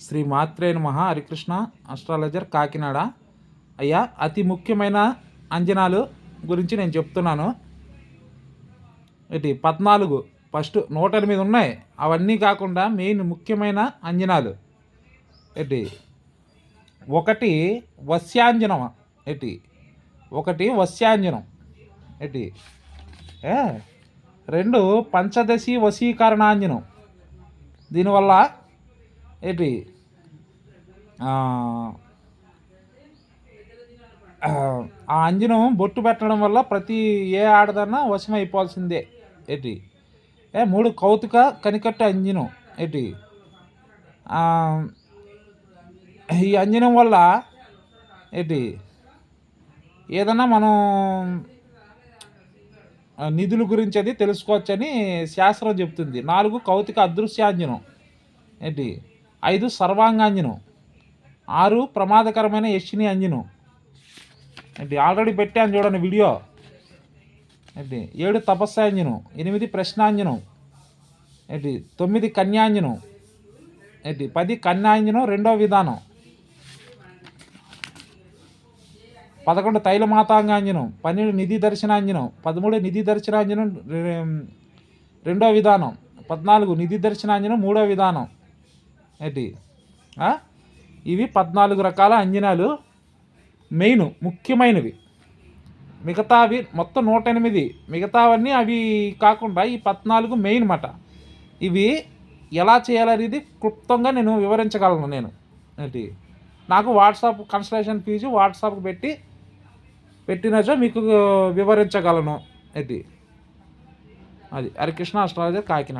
శ్రీ మాత్రే మహా హరికృష్ణ అస్ట్రాలజర్ కాకినాడ. అయ్యా అతి ముఖ్యమైన అంజనాలు గురించి నేను చెప్తున్నాను. ఇటు పద్నాలుగు. ఫస్ట్ నూట ఎనిమిది ఉన్నాయి. అవన్నీ కాకుండా మెయిన్ ముఖ్యమైన అంజనాలు ఏంటి ఒకటి వస్యాంజనం ఏంటి ఒకటి వస్యాంజనం ఏంటి రెండు పంచదశి వశీకరణాంజనం. దీనివల్ల ఏంటి ఆ అంజనం బొట్టు పెట్టడం వల్ల ప్రతి ఏ ఆడదన్నా వశం అయిపోవాల్సిందే ఏంటి ఏ మూడు కౌతుక కనికట్ట అంజనం ఏంటి ఈ అంజనం వల్ల ఏంటి ఏదన్నా మనం నిధుల గురించి అది తెలుసుకోవచ్చని శాస్త్రం చెప్తుంది. నాలుగు కౌతిక అదృశ్యాంజనం ఏంటి ఐదు సర్వాంగాంజనం. ఆరు ప్రమాదకరమైన యక్షిని అంజనం. ఏంటి ఆల్రెడీ పెట్టాను చూడండి వీడియో. ఏంటి ఏడు తపస్సాంజనం ఎనిమిది ప్రశ్నాంజనం ఏంటి తొమ్మిది కన్యాంజనం ఏంటి పది కన్యాంజనం రెండో విధానం. పదకొండు తైలమాతాంగాంజనం పన్నెండు నిధి దర్శనాంజనం పదమూడు నిధి దర్శనాంజనం రెండో విధానం. పద్నాలుగు నిధి దర్శనాంజనం మూడో విధానం. ఏంటి? ఇవి పద్నాలుగు రకాల అంజనాలు మెయిన్ ముఖ్యమైనవి. మిగతావి మొత్తం నూట ఎనిమిది మిగతావన్నీ అవి కాకుండా ఈ పద్నాలుగు మెయిన్ మాట. ఇవి ఎలా చేయాలనేది క్లుప్తంగా నేను వివరించగలను నేను. ఏంటి? నాకు వాట్సాప్ కన్సల్టేషన్ ఫీజు వాట్సాప్కి పెట్టి పెట్టినచో మీకు వివరించగలను. ఏంటి? అది హరికృష్ణ అస్ట్రాలజర్ కాకినాడ.